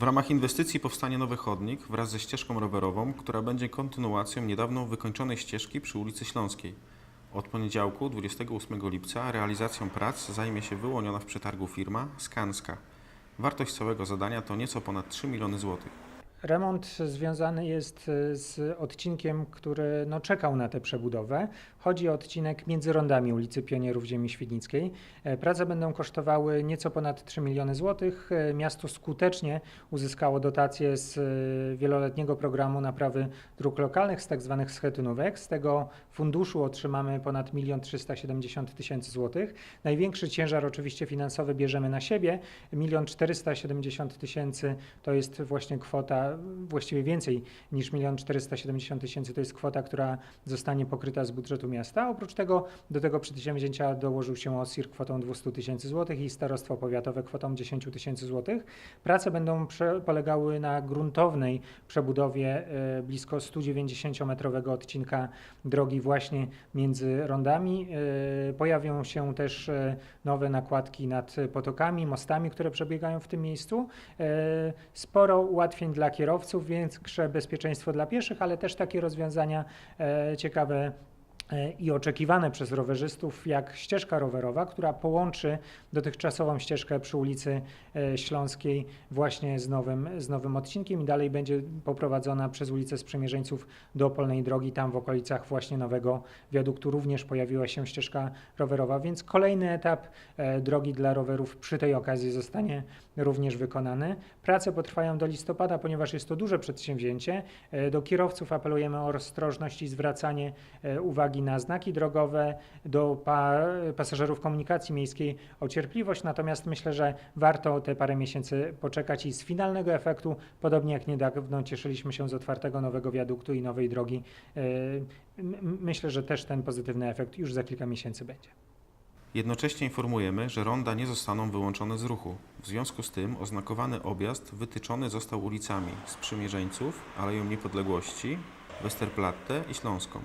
W ramach inwestycji powstanie nowy chodnik wraz ze ścieżką rowerową, która będzie kontynuacją niedawno wykończonej ścieżki przy ulicy Śląskiej. Od poniedziałku, 28 lipca, realizacją prac zajmie się wyłoniona w przetargu firma Skanska. Wartość całego zadania to nieco ponad 3 miliony złotych. Remont związany jest e, z odcinkiem, który no, czekał na tę przebudowę. Chodzi o odcinek między rondami ulicy Pionierów Ziemi Świdnickiej. E, Prace będą kosztowały nieco ponad 3 miliony złotych. E, Miasto skutecznie uzyskało dotacje z wieloletniego programu naprawy dróg lokalnych, z tak zwanych schetynówek. Z tego funduszu otrzymamy ponad 1 370 tysięcy złotych. Największy ciężar oczywiście finansowy bierzemy na siebie. 1 470 tysięcy to jest właśnie kwota, właściwie więcej niż 1 470 tysięcy to jest kwota, która zostanie pokryta z budżetu miasta. Oprócz tego do tego przedsięwzięcia dołożył się OSIR kwotą 200 tysięcy złotych i Starostwo Powiatowe kwotą 10 tysięcy złotych. Prace będą polegały na gruntownej przebudowie e, blisko 190-metrowego odcinka drogi właśnie między rondami. E, Pojawią się też e, nowe nakładki nad potokami, mostami, które przebiegają w tym miejscu. Sporo ułatwień dla kierowców, większe bezpieczeństwo dla pieszych, ale też takie rozwiązania e, ciekawe i oczekiwane przez rowerzystów, jak ścieżka rowerowa, która połączy dotychczasową ścieżkę przy ulicy e, Śląskiej właśnie z nowym, z nowym odcinkiem i dalej będzie poprowadzona przez ulicę Sprzymierzeńców do Polnej Drogi. Tam w okolicach właśnie nowego wiaduktu również pojawiła się ścieżka rowerowa, więc kolejny etap e, drogi dla rowerów przy tej okazji zostanie również wykonany. Prace potrwają do listopada, ponieważ jest to duże przedsięwzięcie. E, Do kierowców apelujemy o ostrożność i zwracanie e, na znaki drogowe, do pa pasażerów komunikacji miejskiej o cierpliwość, natomiast myślę, że warto te parę miesięcy poczekać i z finalnego efektu, podobnie jak niedawno cieszyliśmy się z otwartego nowego wiaduktu i nowej drogi, e, myślę, że też ten pozytywny efekt już za kilka miesięcy będzie. Jednocześnie informujemy, że ronda nie zostaną wyłączone z ruchu. W związku z tym oznakowany objazd wytyczony został ulicami Sprzymierzeńców, Aleją Niepodległości, Westerplatte i Śląską.